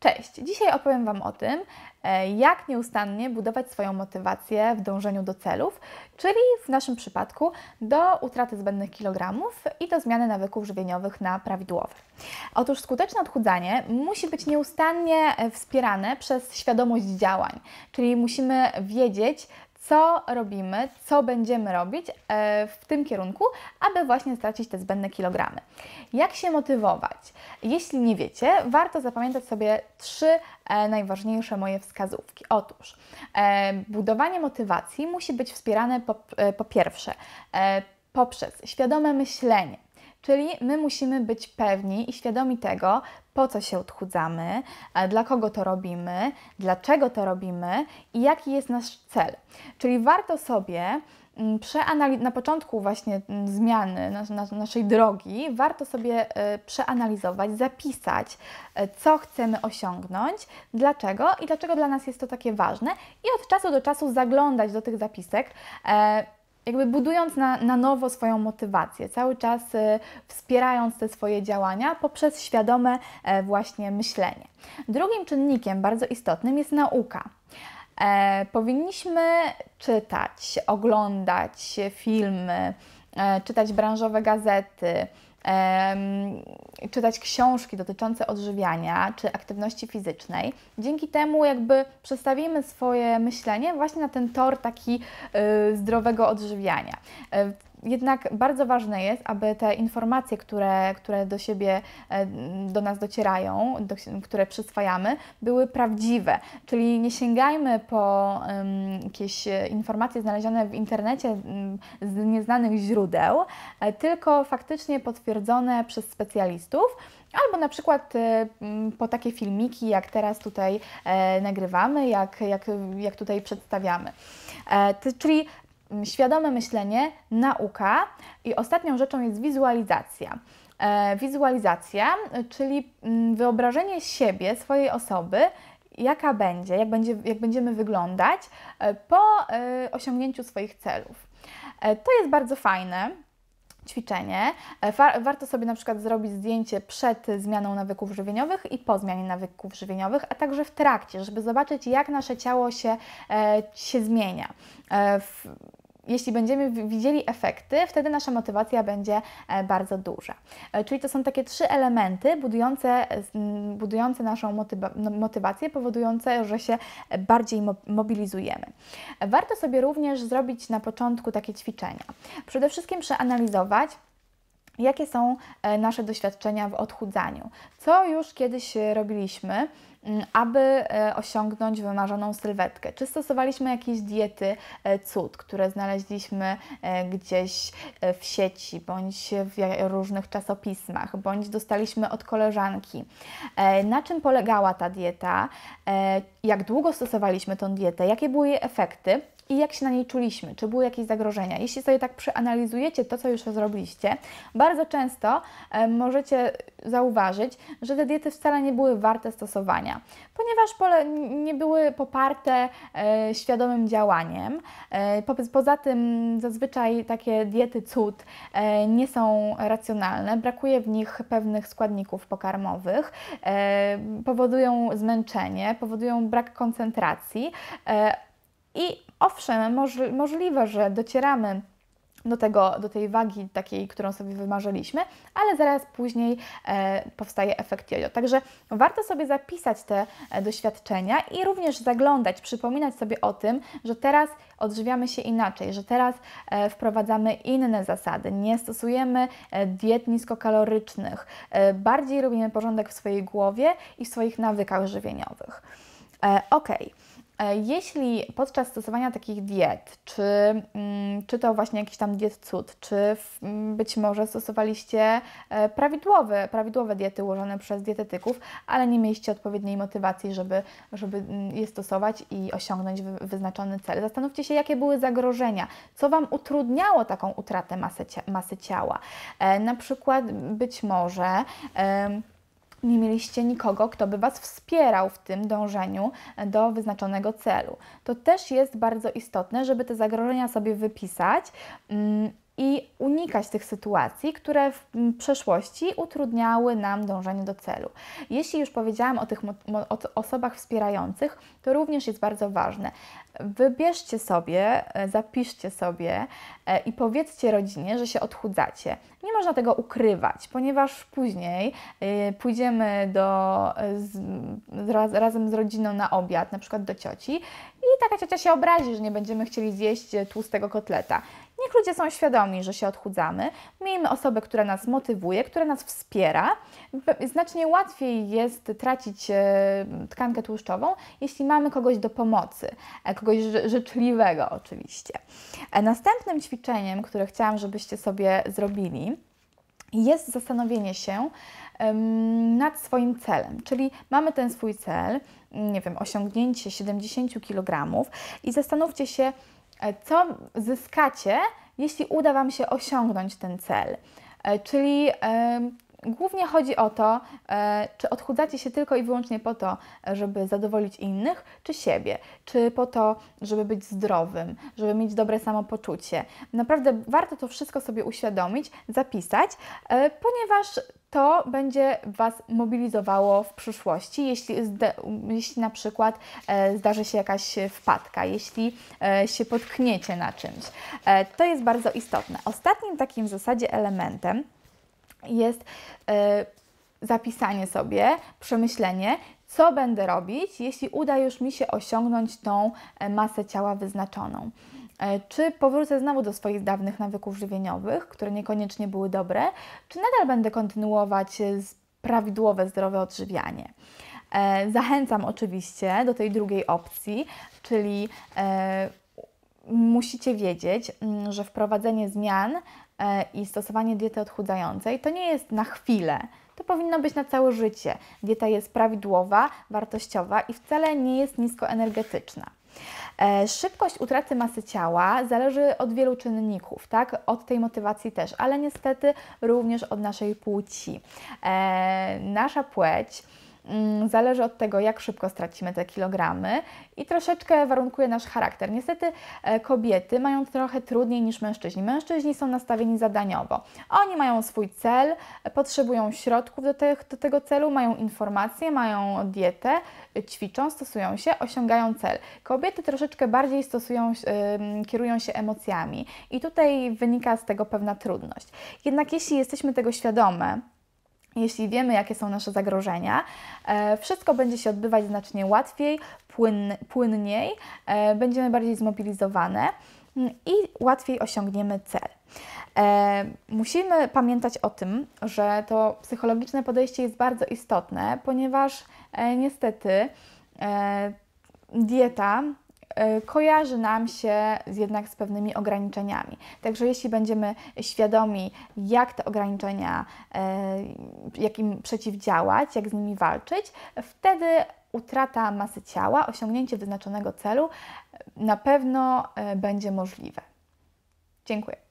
Cześć! Dzisiaj opowiem Wam o tym, e, jak nieustannie budować swoją motywację w dążeniu do celów, czyli w naszym przypadku do utraty zbędnych kilogramów i do zmiany nawyków żywieniowych na prawidłowe. Otóż skuteczne odchudzanie musi być nieustannie wspierane przez świadomość działań, czyli musimy wiedzieć, co robimy, co będziemy robić e, w tym kierunku, aby właśnie stracić te zbędne kilogramy. Jak się motywować? Jeśli nie wiecie, warto zapamiętać sobie trzy e, najważniejsze moje wskazówki. Otóż e, budowanie motywacji musi być wspierane po, po pierwsze poprzez świadome myślenie. Czyli my musimy być pewni i świadomi tego, po co się odchudzamy, dla kogo to robimy, dlaczego to robimy i jaki jest nasz cel. Czyli warto sobie mm, na początku właśnie mm, zmiany naszej drogi, warto sobie e, przeanalizować, zapisać, e, co chcemy osiągnąć, dlaczego i dlaczego dla nas jest to takie ważne i od czasu do czasu zaglądać do tych zapisek e, jakby budując na, na nowo swoją motywację, cały czas y, wspierając te swoje działania poprzez świadome e, właśnie myślenie. Drugim czynnikiem bardzo istotnym jest nauka. E, powinniśmy czytać, oglądać filmy, e, czytać branżowe gazety, czytać książki dotyczące odżywiania czy aktywności fizycznej. Dzięki temu jakby przestawimy swoje myślenie właśnie na ten tor taki y, zdrowego odżywiania. Jednak bardzo ważne jest, aby te informacje, które, które do siebie, e, do nas docierają, do, które przyswajamy, były prawdziwe. Czyli nie sięgajmy po um, jakieś informacje znalezione w internecie z nieznanych źródeł, e, tylko faktycznie potwierdzone przez specjalistów. Albo na przykład e, po takie filmiki, jak teraz tutaj e, nagrywamy, jak, jak, jak tutaj przedstawiamy. E, czyli świadome myślenie, nauka i ostatnią rzeczą jest wizualizacja. E, wizualizacja, czyli wyobrażenie siebie, swojej osoby, jaka będzie, jak, będzie, jak będziemy wyglądać e, po e, osiągnięciu swoich celów. To jest bardzo fajne ćwiczenie. Warto sobie na przykład zrobić zdjęcie przed zmianą nawyków żywieniowych i po zmianie nawyków żywieniowych, a także w trakcie, żeby zobaczyć, jak nasze ciało się, się zmienia jeśli będziemy widzieli efekty, wtedy nasza motywacja będzie e, bardzo duża. E, czyli to są takie trzy elementy budujące, budujące naszą no, motywację, powodujące, że się bardziej mobilizujemy. Warto sobie również zrobić na początku takie ćwiczenia. Przede wszystkim przeanalizować, jakie są e, nasze doświadczenia w odchudzaniu, co już kiedyś robiliśmy, aby e, osiągnąć wymarzoną sylwetkę. Czy stosowaliśmy jakieś diety e, cud, które znaleźliśmy e, gdzieś w sieci, bądź w różnych czasopismach, bądź dostaliśmy od koleżanki. Na czym polegała ta dieta? Jak długo stosowaliśmy tą dietę? Jakie były jej efekty? I jak się na niej czuliśmy, czy były jakieś zagrożenia. Jeśli sobie tak przeanalizujecie to, co już zrobiliście, bardzo często e, możecie zauważyć, że te diety wcale nie były warte stosowania, ponieważ nie były poparte e, świadomym działaniem. E, po, poza tym zazwyczaj takie diety cud nie są racjonalne, brakuje w nich pewnych składników pokarmowych, powodują zmęczenie, powodują brak koncentracji i owszem, moż, możliwe, że docieramy do, tego, do tej wagi takiej, którą sobie wymarzyliśmy, ale zaraz później e, powstaje efekt jojo. Także warto sobie zapisać te e, doświadczenia i również zaglądać, przypominać sobie o tym, że teraz odżywiamy się inaczej, że teraz e, wprowadzamy inne zasady, nie stosujemy e, diet niskokalorycznych, e, bardziej robimy porządek w swojej głowie i w swoich nawykach żywieniowych. E, ok. E, jeśli podczas stosowania takich diet, czy, mm, czy to właśnie jakiś tam diet cud, czy mm, być może stosowaliście e, prawidłowe, prawidłowe diety ułożone przez dietetyków, ale nie mieliście odpowiedniej motywacji, żeby, żeby mm, je stosować i osiągnąć wyznaczony cel, zastanówcie się, jakie były zagrożenia, co Wam utrudniało taką utratę masy, masy ciała. E, na przykład być może nie mieliście nikogo, kto by Was wspierał w tym dążeniu do wyznaczonego celu. To też jest bardzo istotne, żeby te zagrożenia sobie wypisać. Mm, i unikać tych sytuacji, które w przeszłości utrudniały nam dążenie do celu. Jeśli już powiedziałam o tych o osobach wspierających, to również jest bardzo ważne. Wybierzcie sobie, e, zapiszcie sobie e, i powiedzcie rodzinie, że się odchudzacie. Nie można tego ukrywać, ponieważ później e, pójdziemy do, z, raz, razem z rodziną na obiad, na przykład do cioci, i taka ciocia się obrazi, że nie będziemy chcieli zjeść tłustego kotleta. Niech ludzie są świadomi, że się odchudzamy. Miejmy osobę, która nas motywuje, która nas wspiera. Znacznie łatwiej jest tracić e, tkankę tłuszczową, jeśli mamy kogoś do pomocy, e, kogoś życzliwego oczywiście. E, następnym ćwiczeniem, które chciałam, żebyście sobie zrobili, jest zastanowienie się nad swoim celem. Czyli mamy ten swój cel, nie wiem, osiągnięcie 70 kg i zastanówcie się, E, co zyskacie, jeśli uda Wam się osiągnąć ten cel. E, czyli Głównie chodzi o to, e, czy odchudzacie się tylko i wyłącznie po to, żeby zadowolić innych, czy siebie, czy po to, żeby być zdrowym, żeby mieć dobre samopoczucie. Naprawdę warto to wszystko sobie uświadomić, zapisać, ponieważ to będzie Was mobilizowało w przyszłości, jeśli, jeśli na przykład e, zdarzy się jakaś wpadka, jeśli e, się potkniecie na czymś. E, to jest bardzo istotne. Ostatnim takim w zasadzie elementem jest e, zapisanie sobie, przemyślenie, co będę robić, jeśli uda już mi się osiągnąć tą e, masę ciała wyznaczoną. E, czy powrócę znowu do swoich dawnych nawyków żywieniowych, które niekoniecznie były dobre, czy nadal będę kontynuować prawidłowe, zdrowe odżywianie. Zachęcam oczywiście do tej drugiej opcji, czyli musicie wiedzieć, mm, że wprowadzenie zmian i stosowanie diety odchudzającej to nie jest na chwilę. To powinno być na całe życie. Dieta jest prawidłowa, wartościowa i wcale nie jest niskoenergetyczna. E, szybkość utraty masy ciała zależy od wielu czynników, tak? Od tej motywacji też, ale niestety również od naszej płci. E, nasza płeć zależy od tego, jak szybko stracimy te kilogramy i troszeczkę warunkuje nasz charakter. Niestety e, kobiety mają trochę trudniej niż mężczyźni. Mężczyźni są nastawieni zadaniowo. Oni mają swój cel, potrzebują środków do, te, do tego celu, mają informacje, mają dietę, ćwiczą, stosują się, osiągają cel. Kobiety troszeczkę bardziej stosują, kierują się emocjami i tutaj wynika z tego pewna trudność. Jednak jeśli jesteśmy tego świadome, jeśli wiemy, jakie są nasze zagrożenia, e, wszystko będzie się odbywać znacznie łatwiej, płyn, płynniej, e, będziemy bardziej zmobilizowane mm, i łatwiej osiągniemy cel. E, musimy pamiętać o tym, że to psychologiczne podejście jest bardzo istotne, ponieważ niestety dieta kojarzy nam się jednak z pewnymi ograniczeniami. Także jeśli będziemy świadomi, jak te ograniczenia, e, jak im przeciwdziałać, jak z nimi walczyć, wtedy utrata masy ciała, osiągnięcie wyznaczonego celu na pewno e, będzie możliwe. Dziękuję.